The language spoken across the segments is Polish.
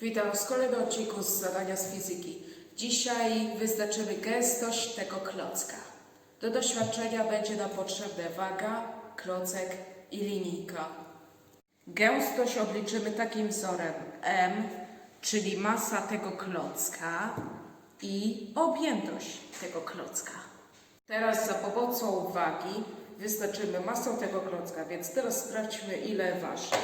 Witam w kolejnym odcinku z zadania z fizyki. Dzisiaj wyznaczymy gęstość tego klocka. Do doświadczenia będzie nam potrzebna waga, klocek i linijka. Gęstość obliczymy takim wzorem M, czyli masa tego klocka i objętość tego klocka. Teraz za pomocą wagi wyznaczymy masę tego klocka, więc teraz sprawdźmy ile waży.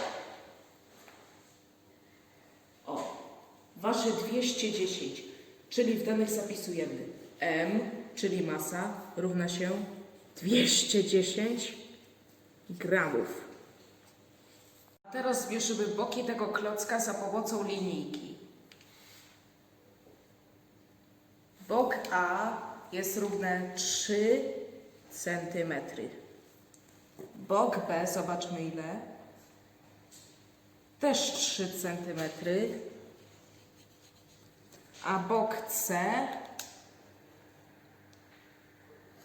Waży 210, czyli w danych zapisujemy M, czyli masa, równa się 210 gramów. A teraz zmierzymy boki tego klocka za pomocą linijki. Bok A jest równy 3 cm. Bok B, zobaczmy ile też 3 cm, a bok C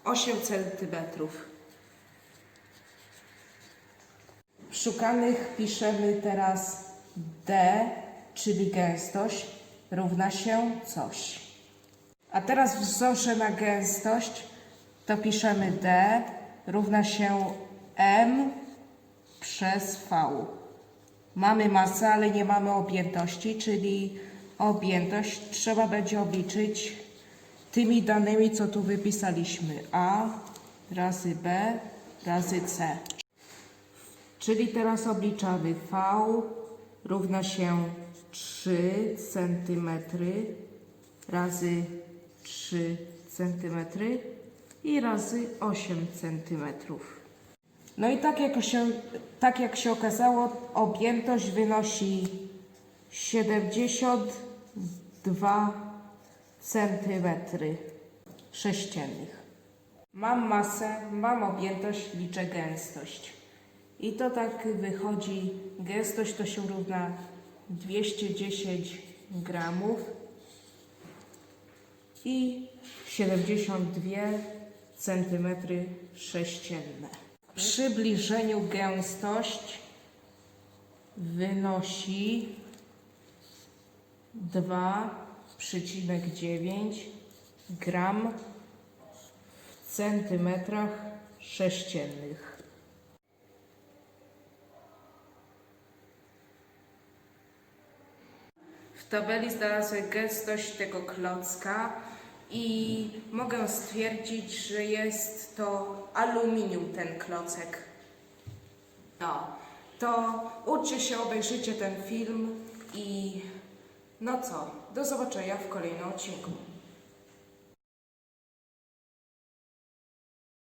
8 cm. Szukanych piszemy teraz D, czyli gęstość, równa się coś. A teraz wzorze na gęstość to piszemy D równa się M przez V. Mamy masę, ale nie mamy objętości, czyli objętość trzeba będzie obliczyć tymi danymi, co tu wypisaliśmy. A razy B razy C. Czyli teraz obliczamy V równa się 3 cm razy 3 cm i razy 8 centymetrów. No i tak jak się, tak jak się okazało, objętość wynosi 72 centymetry sześciennych. Mam masę, mam objętość, liczę gęstość. I to tak wychodzi, gęstość to się równa 210 gramów i 72 centymetry sześcienne. W przybliżeniu gęstość wynosi 2,9 gram w centymetrach sześciennych. W tabeli znalazłem gęstość tego klocka i mogę stwierdzić, że jest to aluminium ten klocek. No, to uczcie się, obejrzyjcie ten film i no co, do zobaczenia w kolejnym odcinku.